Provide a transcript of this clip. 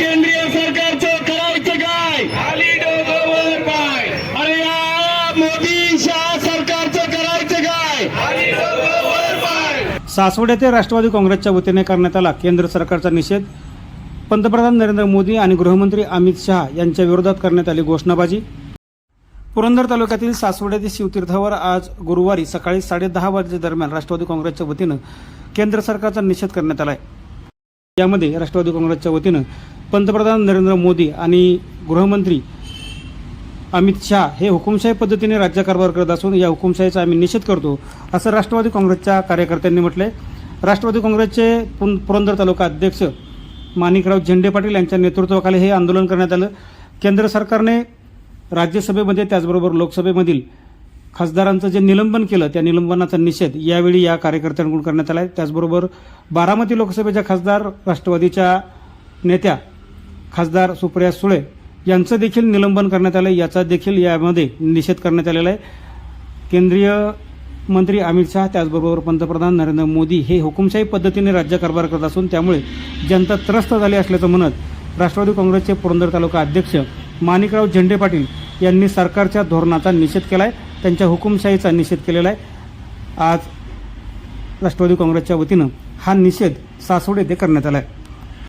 केंद्रीय सरकारचं करायचं काय? खाली डोकं पाय. अरे या मोदी शहा सरकारचं करायचं काय? खाली पाय. सासवड येथे राष्ट्रवादी काँग्रेसच्या वतीने करण्यात आला केंद्र सरकारचा निषेध. पंतप्रधान नरेंद्र मोदी आणि गृहमंत्री अमित शहा यांच्या विरोधात करण्यात आली घोषणाबाजी. पुरंदर तालुक्यातील सासवड येथील शिवतीर्थावर आज गुरुवारी सकाळी साडेदहा वाजे दरम्यान राष्ट्रवादी काँग्रेसच्या वतीनं केंद्र सरकारचा निषेध करण्यात आला आहे यामध्ये राष्ट्रवादी काँग्रेसच्या वतीनं पंतप्रधान नरेंद्र मोदी आणि गृहमंत्री अमित शहा हे हुकुमशाही पद्धतीने राज्यकारभार करत असून या हुकुमशाहीचा आम्ही निषेध करतो असं राष्ट्रवादी काँग्रेसच्या कार्यकर्त्यांनी म्हटलंय. राष्ट्रवादी काँग्रेसचे पुन पुरंदर तालुका अध्यक्ष माणिकराव झेंडे पाटील यांच्या नेतृत्वाखाली हे आंदोलन करण्यात आलं. केंद्र सरकारने राज्यसभेमध्ये त्याचबरोबर लोकसभेमधील खासदारांचं जे निलंबन केलं त्या निलंबनाचा निषेध यावेळी या कार्यकर्त्यांकडून करण्यात आला आहे त्याचबरोबर बारामती लोकसभेच्या खासदार राष्ट्रवादीच्या नेत्या खासदार सुप्रिया सुळे यांचं देखील निलंबन करण्यात आलं याचा देखील यामध्ये निषेध करण्यात आलेला आहे. केंद्रीय मंत्री अमित शहा त्याचबरोबर पंतप्रधान नरेंद्र मोदी हे हुकुमशाही पद्धतीने राज्य कारभार करत असून त्यामुळे जनता त्रस्त झाली असल्याचं म्हणत राष्ट्रवादी काँग्रेसचे पुरंदर तालुका अध्यक्ष माणिकराव झेंडे पाटील यांनी सरकारच्या धोरणाचा निषेध केला आहे त्यांच्या हुकुमशाहीचा निषेध केलेला आहे. आज राष्ट्रवादी काँग्रेसच्या वतीनं हा निषेध सासवड येथे करण्यात आला आहे